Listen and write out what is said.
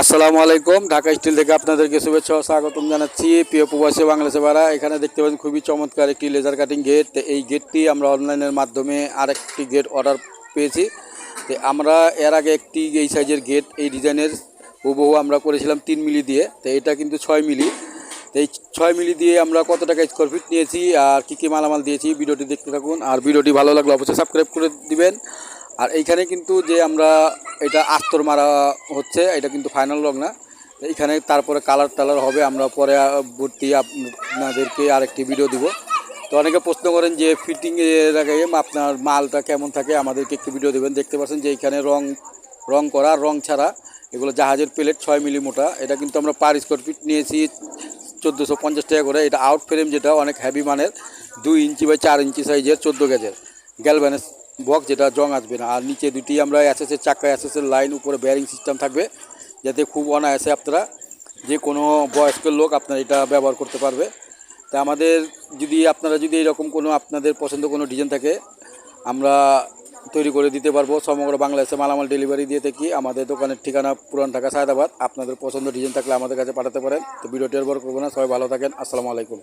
আসসালামু আলাইকুম, ঢাকা স্টিল থেকে আপনাদেরকে শুভেচ্ছা স্বাগতম জানাচ্ছি। প্রিয় প্রবাসী বাংলাদেশে ভাড়া এখানে দেখতে পাচ্ছেন খুবই চমৎকার একটি লেজার কাটিং গেট এই গেটটি আমরা অনলাইনের মাধ্যমে আরেকটি গেট অর্ডার পেয়েছি। তো আমরা এর আগে একটি এই সাইজের গেট এই ডিজাইনের হুবহু আমরা করেছিলাম তিন মিলি দিয়ে। তো এটা কিন্তু ছয় মিলি। তো এই ছয় মিলি দিয়ে আমরা কত টাকা স্কোয়ার ফিট নিয়েছি আর কী কী মালামাল দিয়েছি, ভিডিওটি দেখতে থাকুন। আর ভিডিওটি ভালো লাগলে অবশ্যই সাবস্ক্রাইব করে দিবেন। আর এইখানে কিন্তু যে আমরা এটা আস্তর মারা হচ্ছে, এটা কিন্তু ফাইনাল রং না এখানে তারপরে কালার টালার হবে, আমরা পরে ভর্তি আপনাদেরকে আরেকটি ভিডিও দিব। তো অনেকে প্রশ্ন করেন যে ফিটিং এর আপনার মালটা কেমন থাকে, আমাদেরকে একটু ভিডিও দেবেন। দেখতে পাচ্ছেন যে এইখানে রং রং করা, রং ছাড়া এগুলো জাহাজের প্লেট ছয় মিলি মোটা এটা কিন্তু আমরা পার স্কোয়ার ফিট নিয়েছি চোদ্দোশো পঞ্চাশ টাকা করে। এটা আউট ফ্রেম যেটা অনেক হ্যাভি মানের, দুই ইঞ্চি বাই চার ইঞ্চি সাইজের চোদ্দ গেজের গ্যালভ্যানেস বক্স যেটা জং আসবে না। আর নিচে দুটি আমরা অ্যাসেসের চাকা অ্যাসেসের লাইন উপরে ব্যারিং সিস্টেম থাকবে, যাতে খুব অনায়াসে আপনারা যে কোনো বয়স্ক লোক আপনারা এটা ব্যবহার করতে পারবে। তা আমাদের যদি আপনারা যদি এরকম কোনো আপনাদের পছন্দ কোনো ডিজাইন থাকে, আমরা তৈরি করে দিতে পারব। সমগ্র বাংলাদেশে মালামাল ডেলিভারি দিয়ে থাকি। আমাদের দোকানের ঠিকানা পুরান ঢাকা, সায়দাবাদ। আপনাদের পছন্দ ডিজাইন থাকলে আমাদের কাছে পাঠাতে পারেন। তো ভিডিওটি আর বড় করব না। সবাই ভালো থাকেন। আসসালামু আলাইকুম।